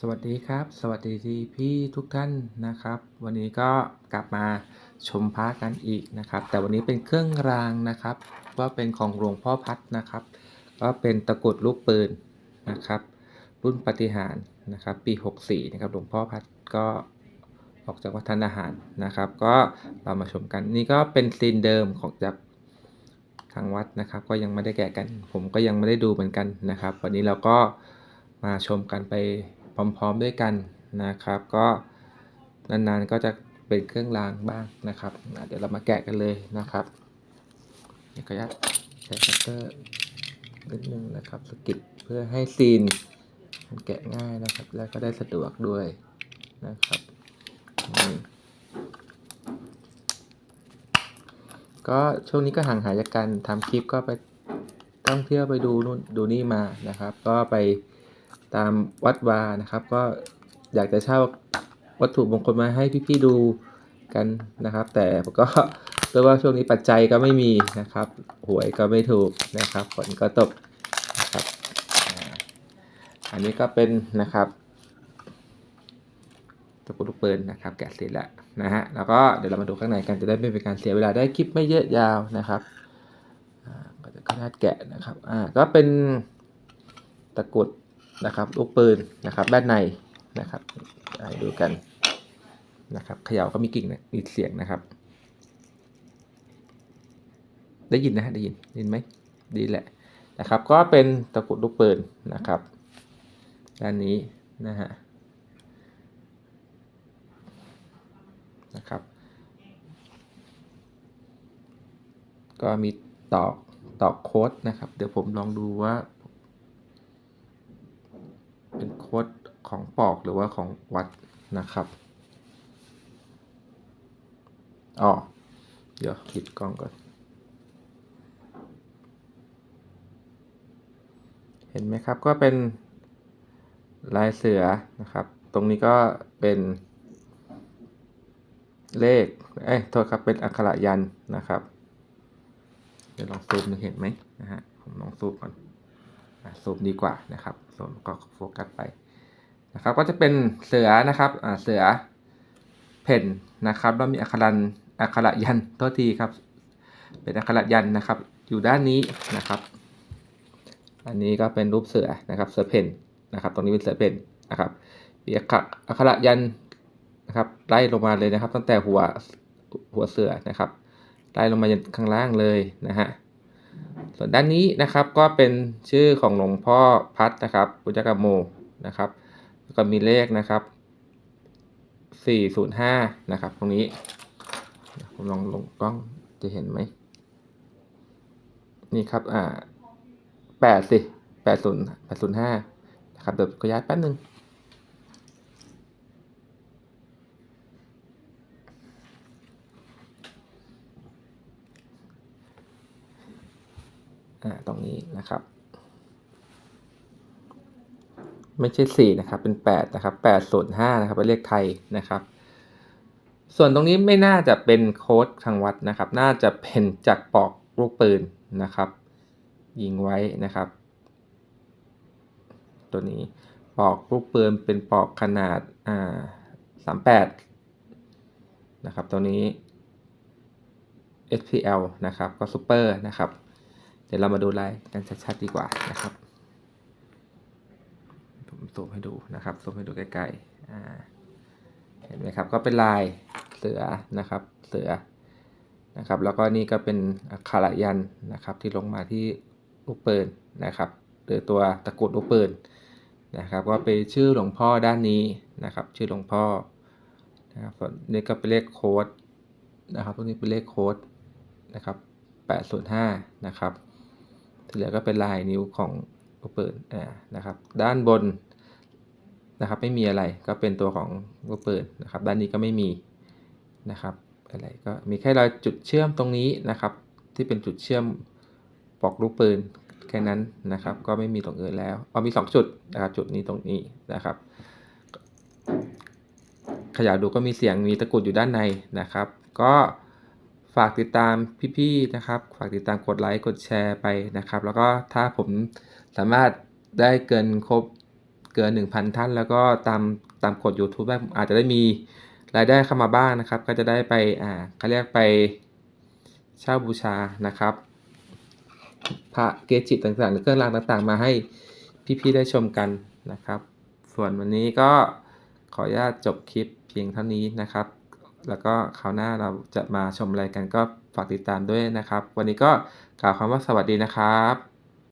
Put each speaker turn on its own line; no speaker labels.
สวัสดีครับ สวัสดีที่พี่ทุกท่านนะครับ วันนี้ก็กลับมาชมพระกันอีกนะครับ แต่วันนี้เป็นเครื่องรางนะครับว่าเป็นของหลวงพ่อพัดนะครับ ก็เป็นตะกรุดลูกปืนนะครับ รุ่นปฏิหารนะครับ ปี 64 นะครับหลวงพ่อพัดก็ออกจากวัดทานอาหารนะครับ ก็เรามาชมกันนี่ก็เป็นซีนเดิมของจากทางวัดนะครับ ก็ยังไม่ได้แกะกัน ผมก็ยังไม่ได้ดูเหมือนกันนะครับ วันนี้เราก็มาชมกันไป พร้อมๆด้วยกันนะครับ ก็นานๆก็จะเป็นเครื่องรางบ้างนะครับ เดี๋ยวเรามาแกะกันเลยนะครับเดี๋ยวก็จะใช้คัตเตอร์นิดนึงนะครับสกิดเพื่อให้ซีนมันแกะง่ายนะครับ แล้วก็ได้สะดวกด้วยนะครับก็ช่วงนี้ก็ห่างหายจากการทำคลิปก็ไปท่องเที่ยวไปดูนู่นดูนี่มานะครับ ก็ไป ตามวัดวานะครับ ก็อยากจะเช่าวัตถุมงคลมาให้พี่ๆดูกันนะครับ แต่ก็เพราะว่าช่วงนี้ปัจจัยก็ไม่มีนะครับ หวยก็ไม่ถูกนะครับฝนก็ตกนะครับอันนี้ก็เป็นนะครับตะกุดลูกปืนนะครับ แกะเสร็จแล้วนะฮะแล้วก็เดี๋ยวเรามาดูข้างในกันจะได้ไม่เป็นการเสียเวลาได้คลิปไม่เยอะยาวนะครับอาก็จะขนาดแกะนะครับอ่าก็เป็นตะกุด นะครับลูกปืนนะครับด้านในนะครับดูกันนะครับเขย่าก็มีกิ่งนะมีเสียงนะครับ ได้ยินนะฮะได้ยินได้ยินไหมดีแหละนะครับ ก็เป็นตะกรุดลูกปืนนะครับด้านนี้นะฮะนะครับ ก็มีตอกตอกโค้ดนะครับ เดี๋ยวผมลองดูว่า เป็นโค้ด ของปอกหรือว่าของวัดนะครับอ๋อเดี๋ยวปิดกล้องก่อน เห็นไหมครับก็เป็นลายเสือนะครับ ตรงนี้ก็เป็นเลข เอ้ย โทษครับ เป็นอักขระยันนะครับ เดี๋ยวลองซูมดูเห็นไหมนะฮะ ผมลองซูมก่อนซูมดีกว่านะครับซูมก็โฟกัสไป นะครับก็จะเป็นเสือนะครับเสือเพ่นนะครับแล้วมีอักขรันอักขระยันต์โทษทีครับ เป็นอักขระยันนะครับ อยู่ด้านนี้นะครับ อันนี้ก็เป็นรูปเสือนะครับเสือเพ่นนะครับ ตรงนี้เป็นเสือเพ่นนะครับมีอักขระอักขระยันนะครับไล่ลงมาเลยนะครับ ตั้งแต่หัวหัวเสือนะครับไล่ลงมายันข้างล่างเลยนะฮะส่วนด้านนี้นะครับก็เป็นชื่อของหลวงพ่อพัดนะครับปุจจกโมนะครับ แล้วก็มีเลขนะครับ 405 นะครับ ตรงนี้ผมลองลงกล้องจะเห็นไหม นี่ครับ อ่า 8 สิ 80 805 นะครับ เดี๋ยวขยายแป๊บนึงอ่าตรงนี้นะครับ ไม่ใช่ 4 นะครับ เป็น 8 นะครับ805นะครับเป็นเลขไทยนะครับ ส่วนตรงนี้ไม่น่าจะเป็นโค้ดทางวัดนะครับ น่าจะเป็นจากปอกลูกปืนนะครับ ยิงไว้นะครับ ตัวนี้ปอกลูกปืนเป็นปอกขนาดอ่า38นะครับตัวนี้ SPL นะครับ ก็ซูเปอร์นะครับ เดี๋ยวเรามาดูลายกันชัดๆดีกว่านะครับ ซูมให้ดูนะครับซูมให้ดูใกล้ๆเห็นไหมครับก็เป็นลายเสือนะครับเสือนะครับ แล้วก็นี่ก็เป็นอักขระยันนะครับที่ลงมาที่ลูกปืนนะครับหรือตัวตะกรุดลูกปืนนะครับ ก็เป็นชื่อหลวงพ่อด้านนี้นะครับ ชื่อหลวงพ่อนะครับส่วนนี้ก็เป็นเลขโค้ดนะครับตรงนี้เป็นเลขโค้ดนะครับ805นะครับที่เหลือก็เป็นลายนิ้วของลูกปืนอ่านะครับ ด้านบน นะครับไม่มีอะไรก็เป็นตัวของลูกปืนนะครับ ด้านนี้ก็ไม่มีนะครับอะไรก็มีแค่รอยจุดเชื่อมตรงนี้นะครับ ที่เป็นจุดเชื่อมปลอกลูกปืนแค่นั้นนะครับ ก็ไม่มีตรงอื่นแล้วอ๋อมี 2 จุดนะครับจุดนี้ตรงนี้นะครับ ขยายดูก็มีเสียงมีตะกุดอยู่ด้านในนะครับ ก็ฝากติดตามพี่ๆนะครับ ฝากติดตามกดไลค์กดแชร์ไปนะครับ แล้วก็ถ้าผมสามารถได้เกินครบ เกิน 1,000 ท่าน แล้วก็ตามตามกฎยูทูบได้อาจจะได้มีรายได้เข้ามาบ้างนะครับ ก็จะได้ไปอ่าเขาเรียกไปเช่าบูชานะครับพระเกจิต่างๆ หรือเครื่องรางต่างๆ มาให้พี่ๆได้ชมกันนะครับ ส่วนวันนี้ก็ขออนุญาตจบคลิปเพียงเท่านี้นะครับ แล้วก็คราวหน้าเราจะมาชมอะไรกันก็ฝากติดตามด้วยนะครับ วันนี้ก็กล่าวคำว่าสวัสดีนะครับ